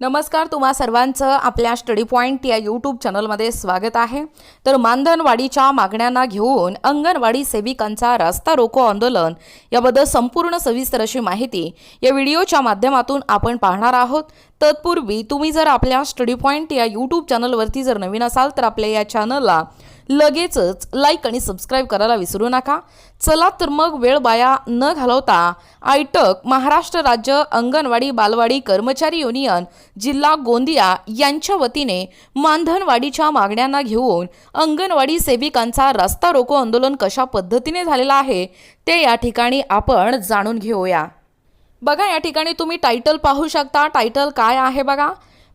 नमस्कार तुम्हा सर्वांचं आपल्या स्टडी पॉईंट या यूट्यूब चॅनलमध्ये स्वागत आहे. तर मानधनवाढीच्या मागण्यांना घेऊन अंगणवाडी सेविकांचा रास्ता रोको आंदोलन याबद्दल संपूर्ण सविस्तर अशी माहिती या व्हिडिओच्या माध्यमातून आपण पाहणार आहोत. तत्पूर्वी तुम्ही जर आपल्या स्टडी पॉईंट या यूट्यूब चॅनलवरती जर नवीन असाल तर आपल्या या चॅनलला लगेचच लाईक आणि सबस्क्राईब करायला विसरू नका. चला तर मग वेळ बाया न घालवता आयटक महाराष्ट्र राज्य अंगणवाडी बालवाडी कर्मचारी युनियन जिल्हा गोंदिया यांच्या वतीने मानधनवाडीच्या मागण्यांना घेऊन अंगणवाडी सेविकांचा रस्ता रोको आंदोलन कशा पद्धतीने झालेला आहे ते या ठिकाणी आपण जाणून घेऊया. बघा या ठिकाणी तुम्ही टायटल पाहू शकता. टायटल काय आहे बघा?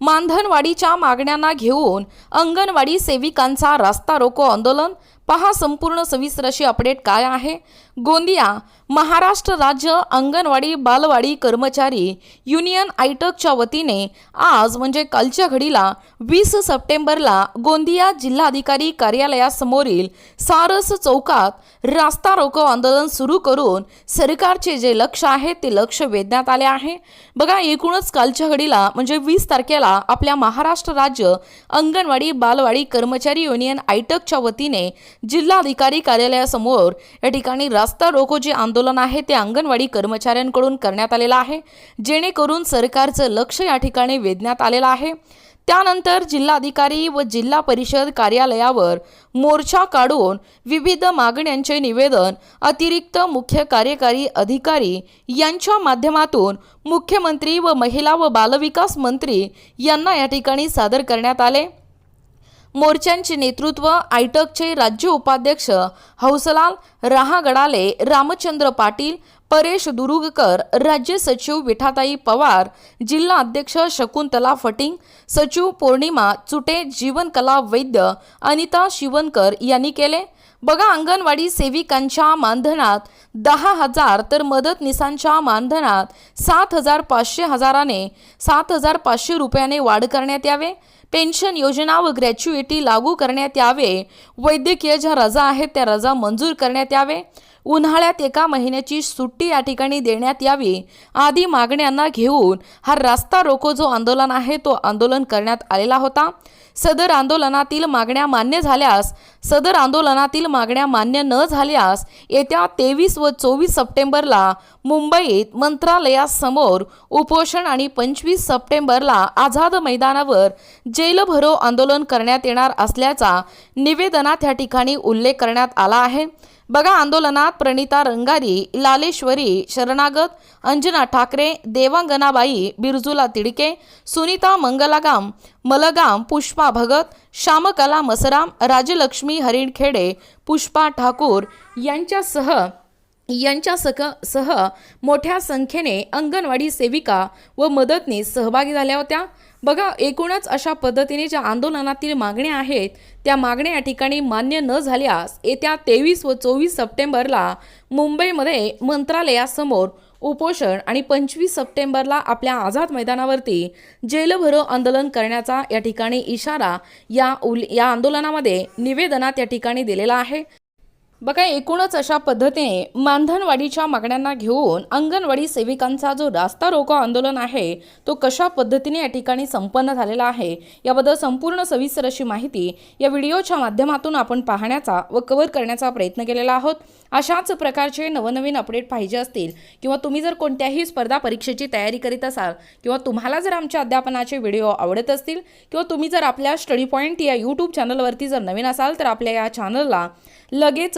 मानधनवाडीच्या मागण्यांना घेऊन अंगणवाडी सेविकांचा रास्ता रोको आंदोलन. पहा संपूर्ण सविस्तर अशी अपडेट काय आहे. गोंदिया महाराष्ट्र राज्य अंगणवाडी बालवाडी कर्मचारी युनियन आयटकच्या वतीने आज म्हणजे कालच्या घडीला वीस सप्टेंबरला गोंदिया जिल्हाधिकारी कार्यालयासमोरील सारस चौकात रास्ता रोको आंदोलन सुरू करून सरकारचे जे लक्ष आहे ते लक्ष वेधण्यात आले आहे. बघा एकूणच कालच्या घडीला म्हणजे वीस तारखेला आपल्या महाराष्ट्र राज्य अंगणवाडी बालवाडी कर्मचारी युनियन आयटकच्या वतीने जिल्हाधिकारी कार्यालयासमोर या ठिकाणी रास्ता रोको जे आंदोलन आहे ते अंगणवाडी कर्मचाऱ्यांकडून करण्यात आलेलं आहे जेणेकरून सरकारचं लक्ष या ठिकाणी वेधण्यात आलेलं आहे. त्यानंतर जिल्हाधिकारी व जिल्हा परिषद कार्यालयावर मोर्चा काढून विविध मागण्यांचे निवेदन अतिरिक्त मुख्य कार्यकारी अधिकारी यांच्या माध्यमातून मुख्यमंत्री व महिला व बालविकास मंत्री यांना या ठिकाणी सादर करण्यात आले. मोर्चांचे नेतृत्व आयटकचे राज्य उपाध्यक्ष हौसलाल रहागडाले रामचंद्र पाटील परेश दुरुगकर राज्य सचिव विठाताई पवार जिल्हा अध्यक्ष शकुंतला फटिंग सचिव पौर्णिमा चुटे जीवनकला वैद्य अनिता शिवनकर यांनी केले. बघा अंगणवाडी सेविकांच्या मानधनात दहा हजार तर मदतनीसांच्या मानधनात सात हजार पाचशे हजाराने सात हजार पाचशे रुपयाने वाढ करण्यात यावे. पेन्शन योजना व ग्रॅच्युइटी लागू करण्यात यावे. वैद्यकीय ज्या रजा आहेत त्या रजा मंजूर करण्यात यावे. उन्हाळ्यात एका महिन्याची सुट्टी या ठिकाणी देण्यात यावी. आदी मागण्यांना घेऊन हा रास्ता रोको जो आंदोलन आहे तो आंदोलन करण्यात आलेला होता. सदर आंदोलनातील मागण्या मान्य झाल्यास सदर आंदोलनातील मागण्या मान्य न झाल्यास येत्या तेवीस व चोवीस सप्टेंबरला मुंबईत मंत्रालयासमोर उपोषण आणि पंचवीस सप्टेंबरला आझाद मैदानावर जेल भरो आंदोलन करण्यात येणार असल्याचा निवेदनात या ठिकाणी उल्लेख करण्यात आला आहे. बघा आंदोलनात प्रणिता रंगारी लालेश्वरी शरणागत अंजना ठाकरे देवांगनाबाई बिरजुला तिडके सुनीता मंगलागाम मलगाम पुष्पा भगत श्यामकला मसराम राजलक्ष्मी हरिणखेडे पुष्पा ठाकूर यांच्यासह यांच्या सक सह मोठ्या संख्येने अंगणवाडी सेविका व मदतनीस सहभागी झाल्या होत्या. बघा एकूणच अशा पद्धतीने ज्या आंदोलनातील मागण्या आहेत त्या मागण्या या ठिकाणी मान्य न झाल्यास येत्या तेवीस व चोवीस सप्टेंबरला मुंबईमध्ये मंत्रालयासमोर उपोषण आणि पंचवीस सप्टेंबरला आपल्या आझाद मैदानावरती जेलभरो आंदोलन करण्याचा या ठिकाणी इशारा या उल या आंदोलनामध्ये निवेदनात या ठिकाणी दिलेला आहे. बघा एकूणच अशा पद्धतीने मानधनवाढीच्या मागण्यांना घेऊन अंगणवाडी सेविकांचा जो रास्ता रोको आंदोलन आहे तो कशा पद्धतीने या ठिकाणी संपन्न झालेला आहे याबद्दल संपूर्ण सविस्तर अशी माहिती या व्हिडिओच्या माध्यमातून आपण पाहण्याचा व कव्हर करण्याचा प्रयत्न केलेला आहोत. अशाच प्रकारचे नवनवीन अपडेट पाहिजे असतील किंवा तुम्ही जर कोणत्याही स्पर्धा परीक्षेची तयारी करीत असाल किंवा तुम्हाला जर आमच्या अध्यापनाचे व्हिडिओ आवडत असतील किंवा तुम्ही जर आपल्या स्टडी पॉईंट या यूट्यूब चॅनलवरती जर नवीन असाल तर आपल्या या चॅनलला